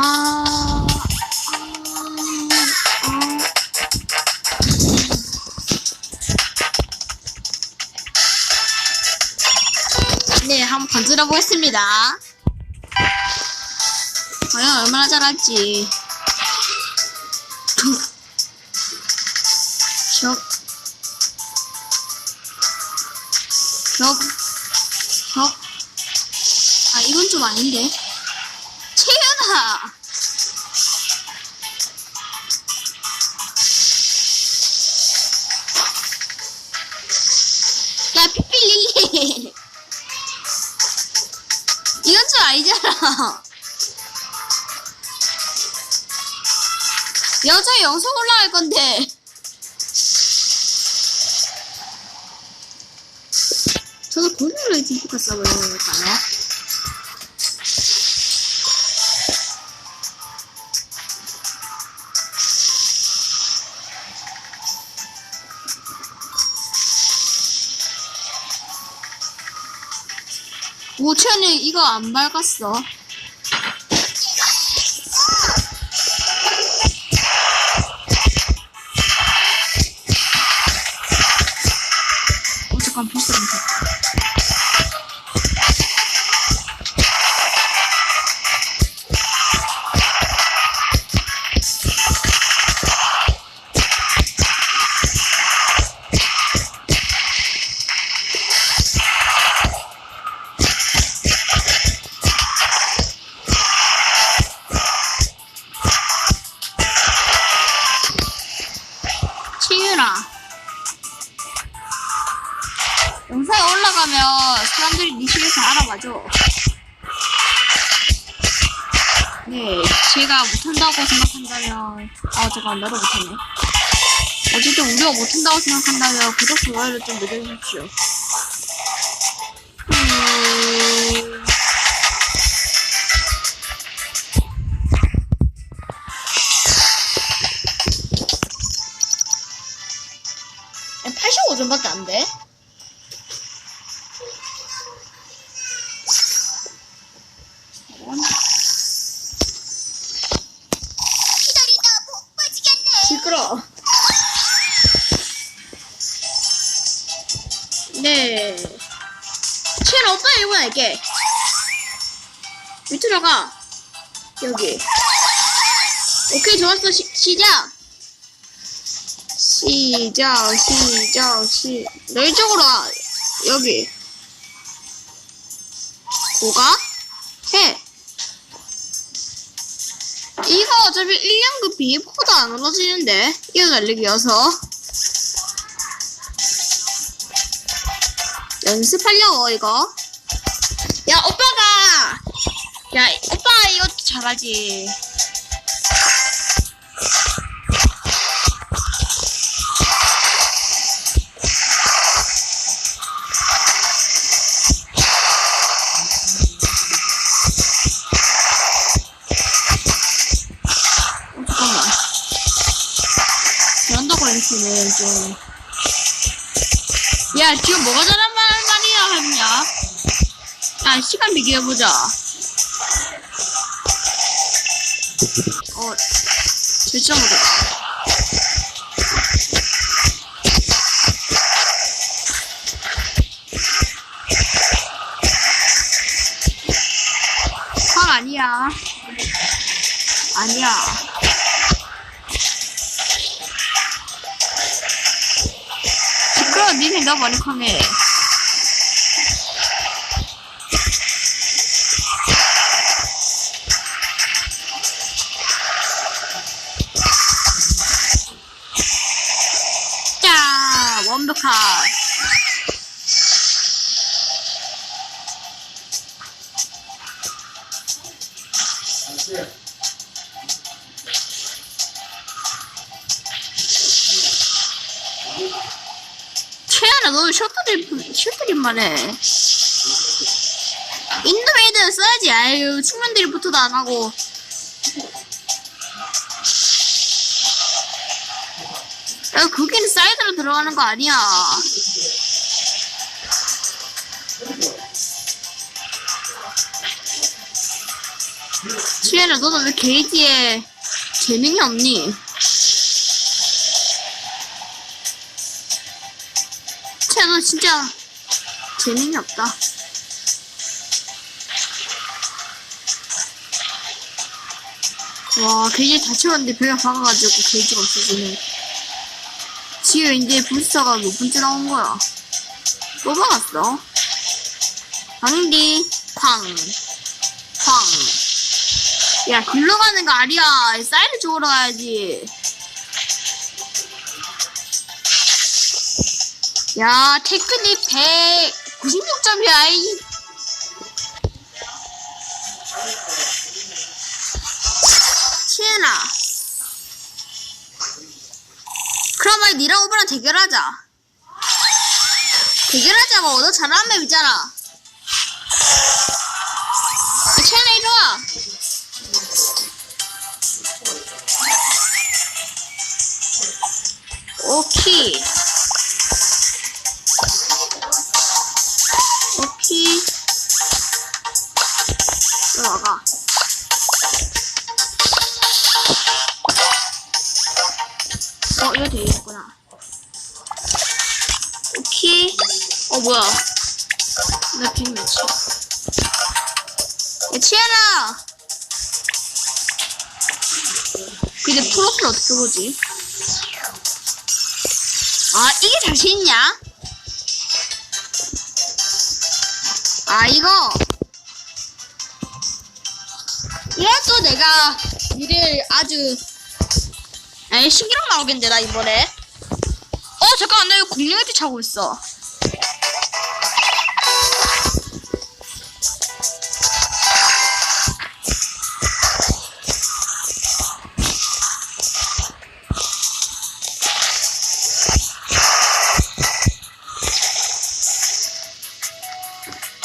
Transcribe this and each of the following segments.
아. 네, 한번 건드려 보겠습니다. 과연 얼마나 잘할지. 슉. 슉. 슉. 아, 이건 좀 아닌데. 야, 피필릴리! 이건 좀 아니잖아. 여자 영상 올라갈 건데. 저도 고릴라 디프가 써버릴까요? 오천이 이거 안 밝았어. 어, 잠깐, 괜 알아봐줘. 네, 제가 못한다고 생각한다면, 아, 잠깐, 나도 못하네. 어쨌든 우리가 못한다고 생각한다면 구독, 좋아요를 좀 눌러주십시오. 음... 야, 85점밖에 안 돼? 시끄러. 네. 칠 오빠 이거 할게. 밑으로 가. 여기. 오케이, 좋았어. 시, 시작. 시작, 시작, 시. 너 이쪽으로 와. 여기. 고가? 해. 이거 어차피 1년급 비입코드 안 올라지는데. 이거 달리기여서. 연습하려고 이거. 야 오빠가. 야 오빠 이거 잘하지 야, 지금 뭐가 잘한 말, 말이야, 했냐? 야, 시간 비교해 보자. 어, 7점으로. 확 아니야. 아니야. 많이 컴해. 자, 완벽한. 최 연아, 너 셔터드립, 셔터드립만 해. 인도메이드 써야지. 아유, 드리프트도 안 하고. 야, 그긴 사이드로 들어가는 거 아니야. 치에라, 너는 왜 게이지에 재능이 없니? 너 진짜 재능이 없다. 와, 게이지 다 채웠는데 배가 박아가지고 게이지가 없어지네. 지금 이제 부스터가 몇 번째 나온 거야? 또 박았어? 방디, 쾅, 쾅. 야, 글로 가는 거 아니야. 쌀을 주우러 가야지. 야, 테크닉 196점이야, 이. 치에나. 그러면 니랑 오빠랑 대결하자. 대결하자고. 너 잘하는 맵 있잖아. 야, 치에나 이리 와. 오케이. 들어가. 어, 이거 되겠구나. 오케이. 어, 뭐야. 나 빅매치. 야, 치아라! 근데 프로필 어떻게 보지? 아, 이게 자신이냐? 아, 이거. 이래서 내가 니를 아주. 에이, 신기록 나오겠는데, 나 이번에. 어, 잠깐만, 나 이거 공룡한테 차고 있어.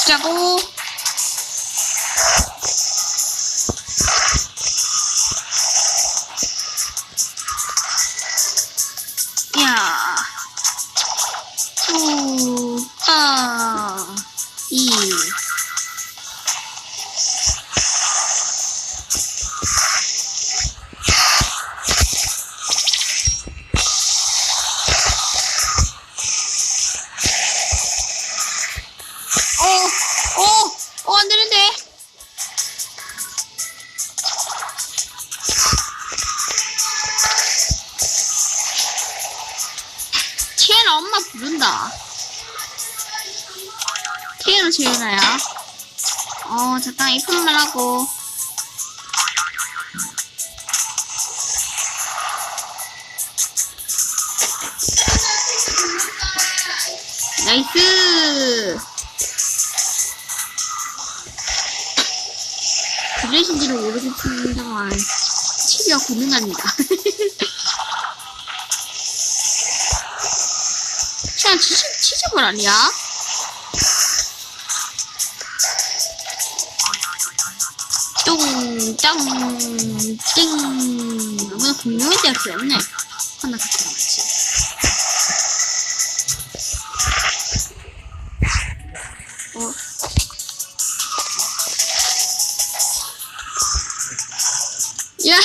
자고. 티에나 엄마 부른다. 티에나 티에나야. 어, 잠깐 이쁜 말 하고. 나이스! 그러신지는 모르겠습니다만, 치비가 고민합니다. 그냥 치즈, 치즈볼 아니야? 뚱, 땅, 띵. 이번에 공룡의 대학교 없네. 하나 같은 거지. 어? 야!